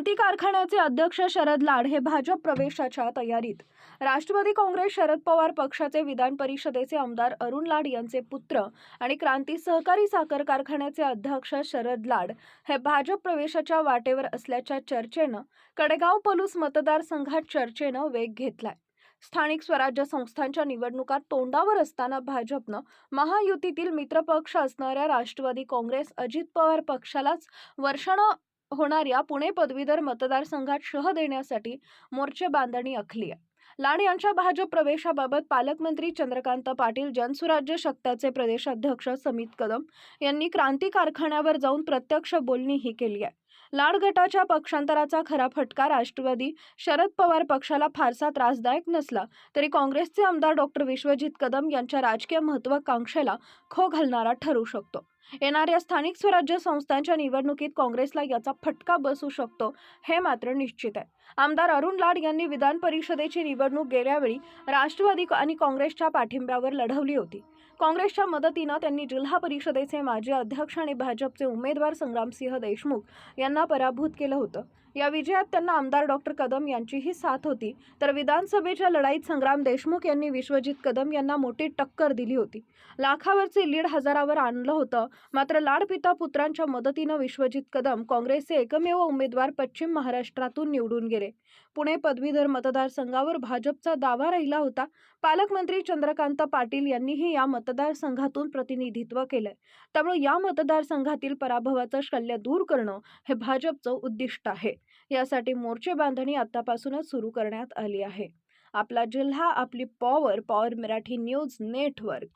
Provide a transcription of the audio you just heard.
क्रांती कारखान्याचे अध्यक्ष शरद लाड हे भाजप प्रवेशाच्या तयारीत. राष्ट्रवादी काँग्रेस शरद पवार पक्षाचे विधान परिषदेचे आमदार अरुण लाड यांचे पुत्र आणि क्रांती सहकारी साखर कारखान्याचे अध्यक्ष शरद लाड हे भाजप प्रवेशाच्या वाटेवर असल्याच्या चर्चेनं कडेगाव पलूस मतदारसंघात चर्चेनं वेग घेतलाय. स्थानिक स्वराज्य संस्थांच्या निवडणुकात तोंडावर असताना भाजपनं महायुतीतील मित्रपक्ष असणाऱ्या राष्ट्रवादी काँग्रेस अजित पवार पक्षालाच वर्षानं होणाऱ्या पुणे पदवीधर मतदारसंघात शह देण्यासाठी मोर्चे बांधणी आखली आहे. लाड यांच्या भाजप प्रवेशाबाबत पालकमंत्री चंद्रकांत पाटील जनसुराज्य शक्ताचे प्रदेशाध्यक्ष समित कदम यांनी क्रांती कारखान्यावर जाऊन प्रत्यक्ष बोलणीही केली आहे. लाड गटाच्या पक्षांतराचा खरा फटका राष्ट्रवादी शरद पवार पक्षाला फारसा त्रासदायक नसला तरी काँग्रेसचे आमदार डॉक्टर विश्वजित कदम यांच्या राजकीय महत्वाकांक्षेला खो घालणारा ठरू शकतो. येणाऱ्या स्थानिक स्वराज्य संस्थांच्या निवडणुकीत काँग्रेसला याचा फटका बसू शकतो हे मात्र निश्चित आहे. आमदार अरुण लाड यांनी विधान परिषदेची निवडणूक गेल्यावेळी राष्ट्रवादी आणि काँग्रेसच्या पाठिंब्यावर लढवली होती. काँग्रेसच्या मदतीनं त्यांनी जिल्हा परिषदेचे माजी अध्यक्ष आणि भाजपचे उमेदवार संग्रामसिंह देशमुख यांना पराभूत केलं होतं. या विजयात त्यांना आमदार डॉक्टर कदम यांचीही साथ होती. तर विधानसभेच्या लढाईत संग्राम देशमुख यांनी विश्वजित कदम यांना मोठी टक्कर दिली होती. लाखावरचे लीड हजारावर आणलं होतं. मात्र लाडपिता पुत्रांच्या मदतीनं विश्वजित कदम काँग्रेसचे एकमेव उमेदवार पश्चिम महाराष्ट्रातून निवडून गेले. पुणे पदवीधर मतदारसंघावर भाजपचा दावा राहिला होता. पालकमंत्री चंद्रकांत पाटील यांनीही या मतदारसंघातून प्रतिनिधित्व केलंय. त्यामुळे या मतदारसंघातील पराभवाचं शल्य दूर करणं हे भाजपचं उद्दिष्ट आहे. यासाठी मोर्चे बांधणी आतापासूनच सुरू करण्यात आली आहे. आपला जिल्हा आपली power power Marathi news network